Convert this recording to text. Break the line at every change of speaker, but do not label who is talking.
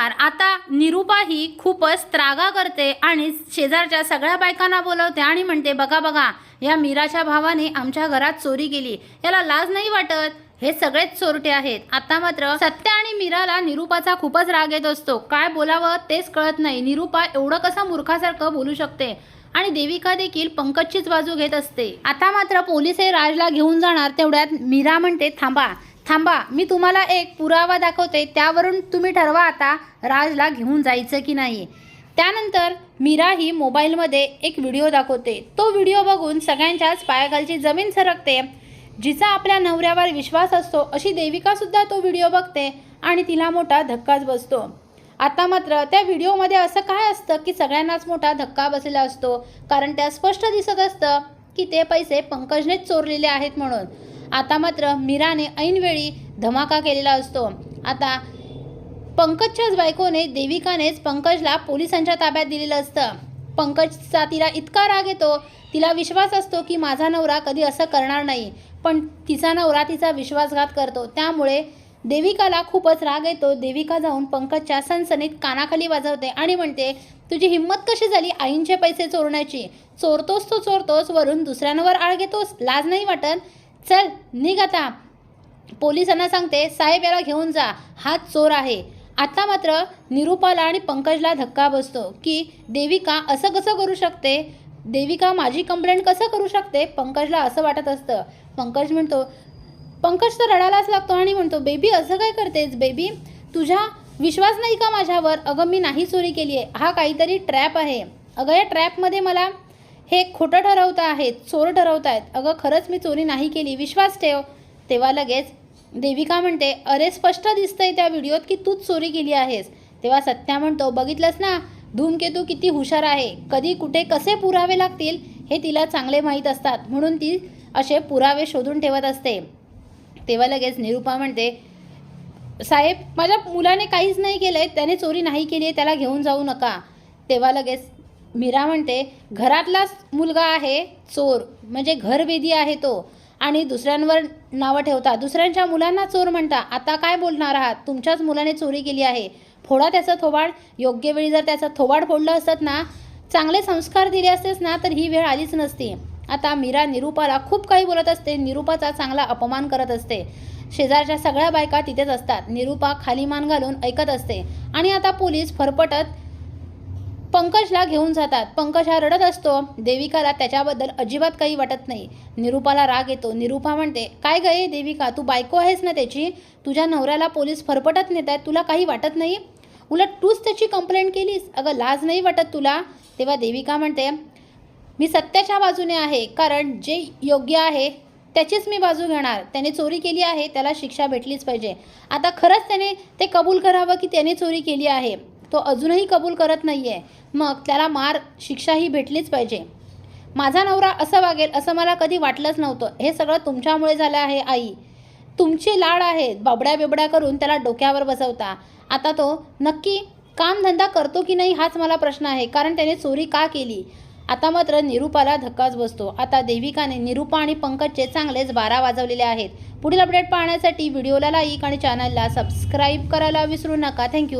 नमस्कार. आता निरुपा ही खूपच त्रागा करते आणि शेजारच्या सगळ्या बायकांना बोलवते आणि म्हणते बघा बघा या मीराच्या भावाने आमच्या घरात चोरी केली. याला लाज नाही वाटत? हे सगळेच चोरटे आहेत. आता मात्र सत्या आणि मीराला निरुपाचा खूपच राग येत असतो. काय बोलावं तेच कळत नाही. निरुपा एवढं कसं मूर्खासारखं बोलू शकते? आणि देविका देखील पंकजचीच बाजू घेत असते. आता मात्र पोलीस हे राजला घेऊन जाणार. तेवढ्यात मीरा म्हणते थांबा थांबा मी तुम्हाला एक पुरावा दाखवते त्यावरून तुम्ही ठरवा आता राजला घेऊन जायचं की नाही त्यानंतर मीरा ही मोबाईलमध्ये एक व्हिडिओ दाखवते. तो व्हिडिओ बघून सगळ्यांच्याच पायाखालची जमीन सरकते जिचा आपल्या नवऱ्यावर विश्वास असतो अशी देविकासुद्धा तो व्हिडिओ बघते आणि तिला मोठा धक्काच बसतो. आता मात्र त्या व्हिडिओमध्ये असं काय असतं की सगळ्यांनाच मोठा धक्का बसलेला असतो कारण त्या स्पष्ट दिसत असतं की ते पैसे पंकजनेच चोरलेले आहेत म्हणून. आता मात्र मीराने ऐनवेळी धमाका केलेला असतो. आता पंकजच्याच बायकोने देविकानेच पंकजला पोलिसांच्या ताब्यात दिलेलं असतं. पंकजचा तिला इतका राग येतो तिला विश्वास असतो की माझा नवरा कधी असं करणार नाही पण तिचा नवरा तिचा विश्वासघात करतो. त्यामुळे देविकाला खूपच राग येतो. देविका जाऊन पंकजच्या सनसनीत कानाखाली वाजवते आणि म्हणते तुझी हिंमत कशी झाली आईंचे पैसे चोरण्याची? चोरतोस तो चोरतोस वरून दुसऱ्यांवर आळ घेतोस? लाज नाही वाटत? चल निघ आता. पोलिसांना सांगते साहेब याला घेऊन जा. हा चोर आहे. आता मात्र निरुपाला आणि पंकजला धक्का बसतो की देविका असं कसं करू शकते? देविका माझी कंप्लेंट कसं करू शकते? पंकजला असं वाटत असतं. पंकज म्हणतो पंकज तर रडायलाच लागतो आणि म्हणतो बेबी असं काय करतेस? बेबी तुझ्या विश्वास नाही का माझ्यावर? अगं मी नाही चोरी केली आहे हा काहीतरी ट्रॅप आहे. अगं या ट्रॅपमध्ये मला हे खोटं ठरवत आहेत चोर ठरवत आहेत. अगं खरंच मी चोरी नाही केली. विश्वास ठेव. तेव्हा लगेच देविका म्हणते अरे स्पष्ट दिसतंय त्या व्हिडिओत की तूच चोरी केली आहेस. तेव्हा सत्या म्हणतो बघितलंस ना धूमकेतू किती हुशार आहे. कधी कुठे कसे पुरावे लागतील हे तिला चांगले माहीत असतात. म्हणून ती असे पुरावे शोधून ठेवत असते. तेव्हा लगेच निरुपा म्हणते साहेब माझ्या मुलाने काहीच नाही केलं आहे त्याने चोरी नाही केली आहे त्याला घेऊन जाऊ नका. तेव्हा लगेच मीरा म्हणते घरातलाच मुलगा आहे चोर. म्हणजे घरवेदी आहे तो. आणि दुसऱ्यांवर नावं ठेवता. दुसऱ्यांच्या मुलांना चोर म्हणता. आता काय बोलणार आहात? तुमच्याच मुलाने चोरी केली आहे. फोडा त्याचं थोबाड. योग्य वेळी जर त्याचं थोबाड फोडलं असतं ना चांगले संस्कार दिले असतेच ना तर ही वेळ आलीच नसती. आता मीरा निरुपाला खूप काही बोलत असते. निरुपाचा चांगला अपमान करत असते. शेजारच्या सगळ्या बायका तिथेच असतात. निरुपा खाली मान घालून ऐकत असते. आणि आता पोलीस फरफटत पंकजला घेऊन जातात. पंकज हा रडत असतो. देविकाला त्याच्याबद्दल अजिबात काही वाटत नाही. निरुपाला राग येतो. निरूपा म्हणते काय गये देविका तू बायको आहेस ना त्याची? तुझ्या नवऱ्याला पोलीस फरफटत नेत आहेत तुला काही वाटत नाही? उलट तूच त्याची कंप्लेंट केलीस? अगं लाज नाही वाटत तुला? तेव्हा देविका म्हणते मी सत्याच्या बाजूने आहे. कारण जे योग्य आहे त्याचीच मी बाजू घेणार. त्याने चोरी केली आहे त्याला शिक्षा भेटलीच पाहिजे. आता खरंच त्याने ते कबूल करावं की त्याने चोरी केली आहे? तो अजूनही कबूल करत नाही आहे मग त्याला मार शिक्षाही भेटलीच पाहिजे. माझा नवरा असं वागेल असं मला कधी वाटलंच नव्हतं. हे सगळं तुमच्यामुळे झालं आहे आई. तुमचे लाड आहेत बाबड्या बिबड्या करून त्याला डोक्यावर बसवता. आता तो नक्की कामधंदा करतो की नाही हाच मला प्रश्न आहे कारण त्याने चोरी का केली? आता मात्र निरुपाला धक्काच बसतो. आता देविकाने निरुपा आणि पंकजचे चांगलेच बारा वाजवलेले आहेत. पुढील अपडेट पाहण्यासाठी व्हिडिओला लाईक आणि चॅनलला सबस्क्राईब करायला विसरू नका. थँक्यू